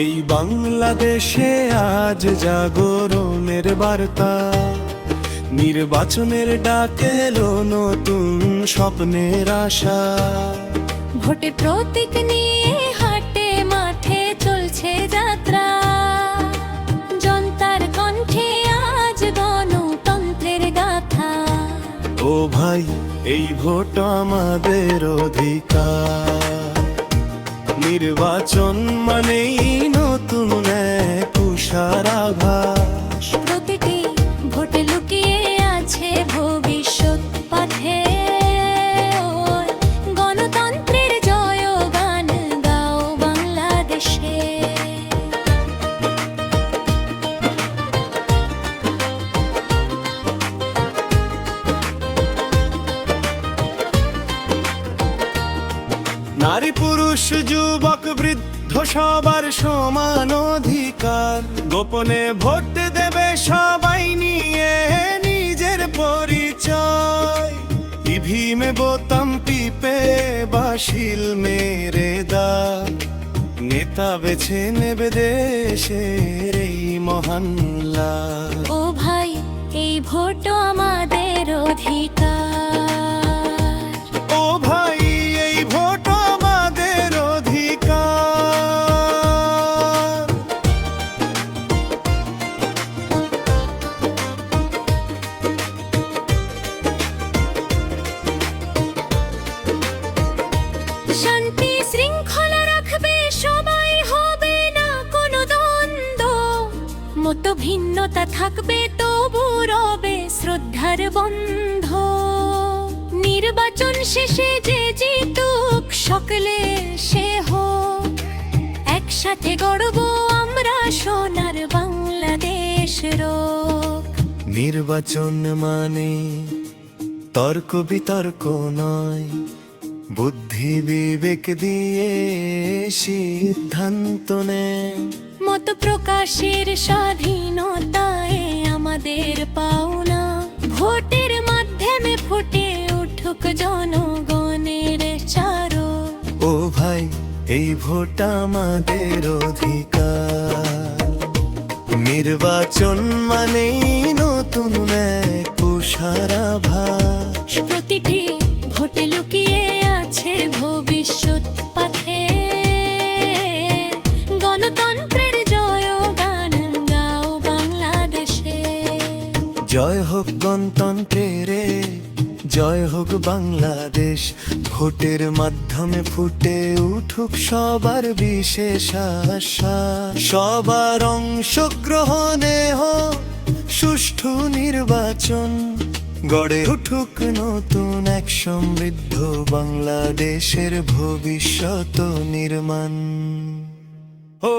এই বাংলাদেশে আজ জাগরণের বার্তা। নির্বাচনের ডাক নতুন স্বপ্নের আশা। ভোটের প্রতীক নিয়ে হাটে মাঠে চলছে যাত্রা। জনতার কণ্ঠে আজ গণতন্ত্রের গাথা। ও ভাই এই ভোট আমাদের অধিকার। নির্বাচন মানেই নতুন এক উষার নারী পুরুষ, যুবক, বৃদ্ধ সবার সমান অধিকার। গোপনে ভোট দেবে সবাই নিয়ে নিজের পরিচয়। ইভিমে বোতাম টিপে বাসিল মেরে দা। নেতা বেছে নেবে দেশের এই মহানলা ও ভাই, এই ভোট আমাদের অধিকার। মত ভিন্নতা থাকবে তবু রবে শ্রদ্ধার বন্ধ। নির্বাচন শেষে যে জিতুক সকলে সে হোক। একসাথে গড়ব আমরা সোনার বাংলাদেশ রোক নির্বাচন মানে তর্ক বিতর্ক নয়, বুদ্ধি বিবেক দিয়ে সিদ্ধান্ত নেয়। মত প্রকাশের স্বাধীনতায় আমাদের পাওনা। ভোটের মাধ্যমে ফুটে উঠুক জনগণের চারো। ও ভাই, এই ভোট আমাদের অধিকার। নির্বাচন মানেই হোক গণতন্ত্রের জয় হোক বাংলাদেশ, ভোটের মাধ্যমে ফুটে উঠুক সবার বিশেষ আশা। সবার অংশগ্রহণে হোক সুষ্ঠু নির্বাচন, গড়ে উঠুক নতুন এক সমৃদ্ধ বাংলাদেশের ভবিষ্যৎ নির্মাণ। ও